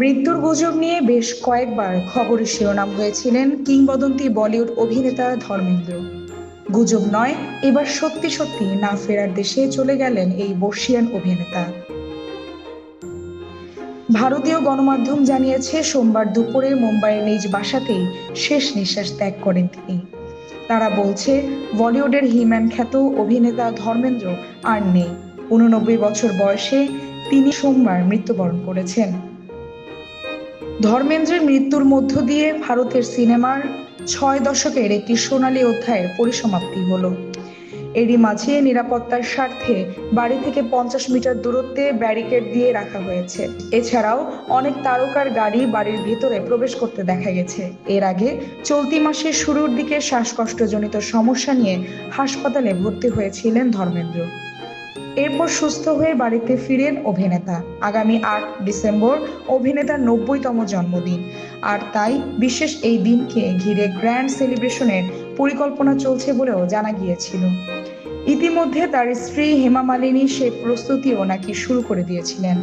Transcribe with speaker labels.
Speaker 1: মৃত্যুর গুজব নিয়ে বেশ কয়েকবার খবরের শিরোনাম হয়েছিলেন কিংবদন্তি বলিউড অভিনেতা ধর্মেন্দ্র। গুজব নয়, এবার সত্যি সত্যি না ফেরার দেশে চলে গেলেন এই বর্ষিয়ান অভিনেতা। ভারতীয় গণমাধ্যম জানিয়েছে, সোমবার দুপুরে মুম্বাইয়ের নিজ বাসাতেই শেষ নিঃশ্বাস ত্যাগ করেন তিনি। তারা বলছে, বলিউডের হিম্যান খ্যাত অভিনেতা ধর্মেন্দ্র আর নেই। উননব্বই বছর বয়সে তিনি সোমবার মৃত্যুবরণ করেছেন। ধর্মেন্দ্রের মৃত্যুর মধ্য দিয়ে ভারতের সিনেমার ছয় দশকের একটি সোনালী অধ্যায়ের পরিসমাপ্তি হলো। এরই মাঝে নিরাপত্তার স্বার্থে বাড়ি থেকে পঞ্চাশ মিটার দূরত্বে ব্যারিকেড দিয়ে রাখা হয়েছে। এছাড়াও অনেক তারকার গাড়ি বাড়ির ভিতরে প্রবেশ করতে দেখা গেছে। এর আগে চলতি মাসের শুরুর দিকে শ্বাসকষ্টজনিত সমস্যা নিয়ে হাসপাতালে ভর্তি হয়েছিলেন ধর্মেন্দ্র। এরপর সুস্থ হয়ে বাড়িতে ফিরেন অভিনেতা। আগামী আট ডিসেম্বর অভিনেতার নব্বইতম জন্মদিন। আর তাই বিশেষ এই দিনকে ঘিরে গ্র্যান্ড সেলিব্রেশনের পরিকল্পনা চলছে বলেও জানা গিয়েছিল। ইতিমধ্যে তার স্ত্রী হেমা মালিনী সে প্রস্তুতিও নাকি শুরু করে দিয়েছিলেন।